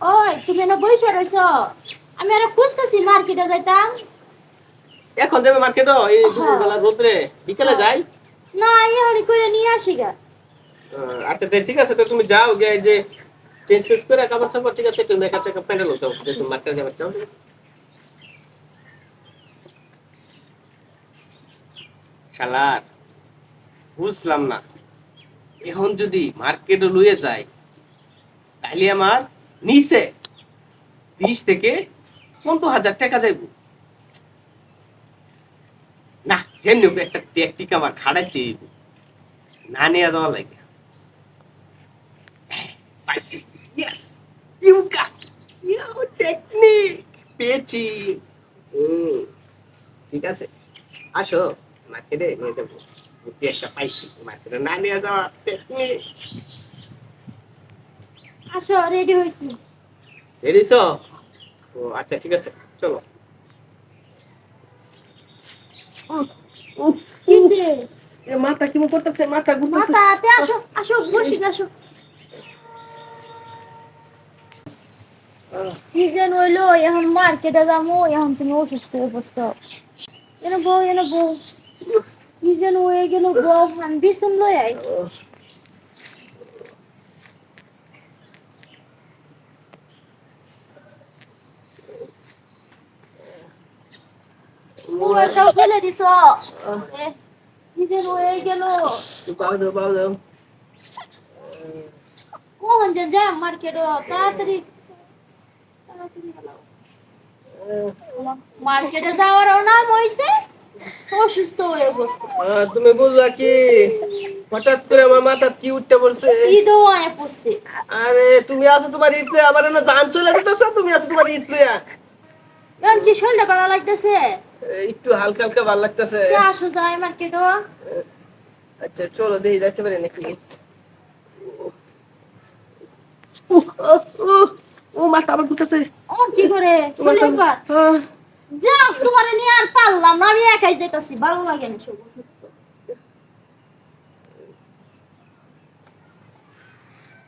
ওই তুমি না বইসা রইছো। আমি আর খুঁজতেছি মার্কেটে যাইতাম। এখন যাবে মার্কেটও এই দুপুরবেলা রোদ্রে। বিকেলে যাই? না এখনই করে নিয়ে আসি গা। আচ্ছা ঠিক আছে তো তুমি যাও গিয়ে যে চেঞ্জ ফেস করে কাপড় সাপড় ঠিক আছে একটু মেকআপ টেকআপ প্যান্ডেল হতে হবে তুমি মার্কেটে যাবে চাও। শালার বুঝলাম না। এখন যদি মার্কেটে লুয়ে যায় তাহলে আমার নিচে। বিশ থেকে পনেরো হাজার টাকা যাইব। না, যেমনি একটা টেকটিক আমার খাড়াইতে হইব। না নিয়ে যাওয়া লাগে। পাইছি। Yes you got you technique পেয়েছি। ঠিক আছে। আসো মার্কেটে নিয়ে যাব। একটা পাইছি। মার্কেটে না নিয়ে যাওয়া টেকনিক আসো রেডি হইছি? রেডিস ও আচ্ছা ঠিক আছে চলো। কিসে এ মাথা কি করতেছে? মাথা ঘুরতেছে। মাথাতে আসো আসো বসি আসো। কি যেন হইল এখন মার্কেটে যাব এখন তুমি অসুস্থ হয়ে বসতো এনে বউ এনে বউ। কি যেন হয়ে গেল বউ বিছন লই আই বউটাও ফেলে দিছ কি যেন হয়ে গেল পাও দাও পাও যে যাই মার্কেটে তাড়াতাড়ি তাড়াতাড়ি মার্কেটে যাওয়ারও নাম অসুস্থ হয়ে তুমি বুঝলা কি হঠাৎ করে আমার মাথা কি উঠতে পড়ছে আরে তুমি আছো তোমার লইয়া, আমার জান চলে যেতেছে তুমি আছো তোমার লইয়া। এখন কি শরীরটা ভালো লাগতেছে? একটু হালকা হালকা ভালো লাগতেছে। আসো যাই মার্কেটও আচ্ছা চলো দেখি যাইতে পারি নাকি? ও মাথা আমার ঘুরতেছে। ও কি করে? চলে একবার? আহ, যাও তোমার নিয়ে আর পারলাম না আমি একাই যেতেছি ভালো লাগে না সব।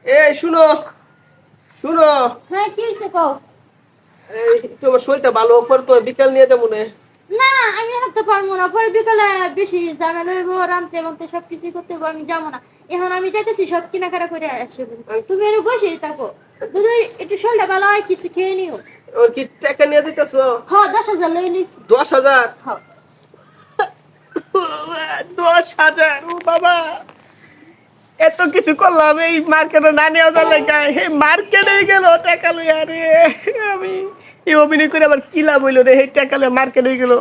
এই শুনো শুনো। হ্যাঁ কি হয়েছে কও? তোমার শরীরটা ভালো পরে তোমার বিকাল নিয়ে যাব না। না আমি হাঁটতে পারব না পরে বিকালে বেশি ঝামেলা হইব রামতে মামতে সব কিছু করতে হইব আমি যাব না। এখন আমি যাইতেছি সব কেনাকাটা করে আসব তুমি এর বসে থাকো যদি একটু শরীরটা ভালো হয় কিছু খেয়ে নিও। ওর কি টাকা নিয়ে যেতেছ হ দশ হাজার লই নিছি। দশ হাজার? দশ হাজার ও বাবা। এত কিছু করলাম এই মার্কেটে না নিয়ে যাওয়ার লেগে মার্কেটে গেল টাকা লই আরে আমি। এই অভিনয় করে আবার কি লাভ হইল রে? হে টাকালে মার্কেট হয়ে গেল।